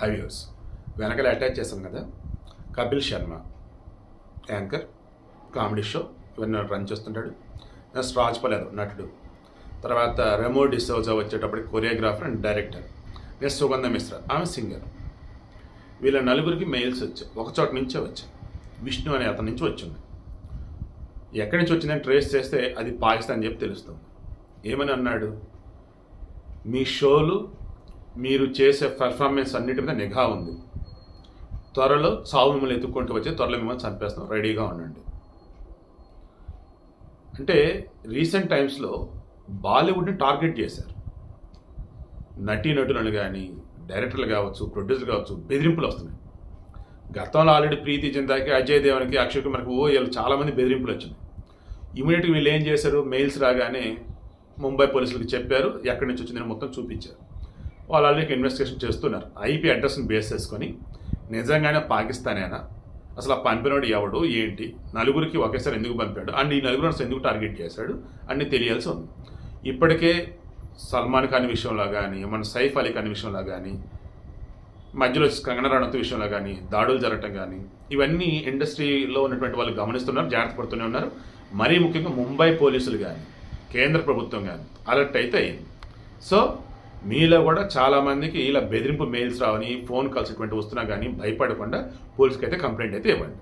హైవ్యూస్ వెనకాల అటాచ్ చేశాం కదా Kapil Sharma anchor comedy show ఇవన్నీ రన్ చేస్తుంటాడు. నెక్స్ట్ రాజ్పాల్ యాదవ్ నటుడు. తర్వాత రెమో డిసోజా వచ్చేటప్పుడు కొరియోగ్రాఫర్ అండ్ డైరెక్టర్ నెక్స్ట్ సుగంధ మిశ్రా ఆమె సింగర్ వీళ్ళ నలుగురికి మెయిల్స్ వచ్చాయి ఒక చోట నుంచే వచ్చాయి విష్ణు అనే అతని నుంచి వచ్చింది. ఎక్కడి నుంచి వచ్చిందని ట్రేస్ చేస్తే అది పాకిస్తాన్ అని చెప్పి తెలుస్తుంది. ఏమని అన్నాడు? మీ షోలు మీరు చేసే పెర్ఫార్మెన్స్ అన్నిటి మీద నిఘా ఉంది. త్వరలో చావు మిమ్మల్ని ఎత్తుక్కుంటూ వచ్చి త్వరలో మిమ్మల్ని చంపేస్తాం. రెడీగా ఉండండి. అంటే రీసెంట్ టైమ్స్లో బాలీవుడ్ని టార్గెట్ చేశారు. నటీ నటులను కానీ డైరెక్టర్లు కావచ్చు ప్రొడ్యూసర్ కావచ్చు బెదిరింపులు వస్తున్నాయి. గతంలో ఆల్రెడీ ప్రీతి జిందాకి అజయ్ దేవన్కి అక్షయ్ కుమార్కి ఓ వీళ్ళు చాలామంది బెదిరింపులు వచ్చినాయి. ఇమీడియట్గా వీళ్ళు ఏం చేశారు? మెయిల్స్ రాగానే ముంబై పోలీసులకు చెప్పారు. ఎక్కడి నుంచి వచ్చిందని మొత్తం చూపించారు. వాళ్ళు ఆల్రెడీ ఇన్వెస్టిగేషన్ చేస్తున్నారు. ఐపీ అడ్రస్ని బేస్ చేసుకొని నిజంగానే పాకిస్తానేనా? అసలు ఆ పంపినోడు ఎవడు? ఏంటి? నలుగురికి ఒకేసారి ఎందుకు పంపాడు? అండ్ ఈ నలుగురు అసలు ఎందుకు టార్గెట్ చేశాడు? అన్ని తెలియాల్సి ఉంది. ఇప్పటికే సల్మాన్ ఖాన్ విషయంలో కానీ మన సైఫ్ అలీ ఖాన్ విషయంలో కానీ మధ్యలో కంగన రణత్ విషయంలో కానీ దాడులు జరగటం కానీ ఇవన్నీ ఇండస్ట్రీలో ఉన్నటువంటి వాళ్ళు గమనిస్తున్నారు జాగ్రత్త పడుతూనే ఉన్నారు. మరీ ముఖ్యంగా ముంబై పోలీసులు కానీ కేంద్ర ప్రభుత్వం కానీ అలర్ట్ అయితే అయింది సో మీలో కూడా చాలామందికి ఇలా బెదిరింపు మెయిల్స్ రావని ఫోన్ కాల్స్ ఇటువంటి వస్తున్నా కానీ భయపడకుండా పోలీస్కి అయితే కంప్లైంట్ అయితే ఇవ్వండి.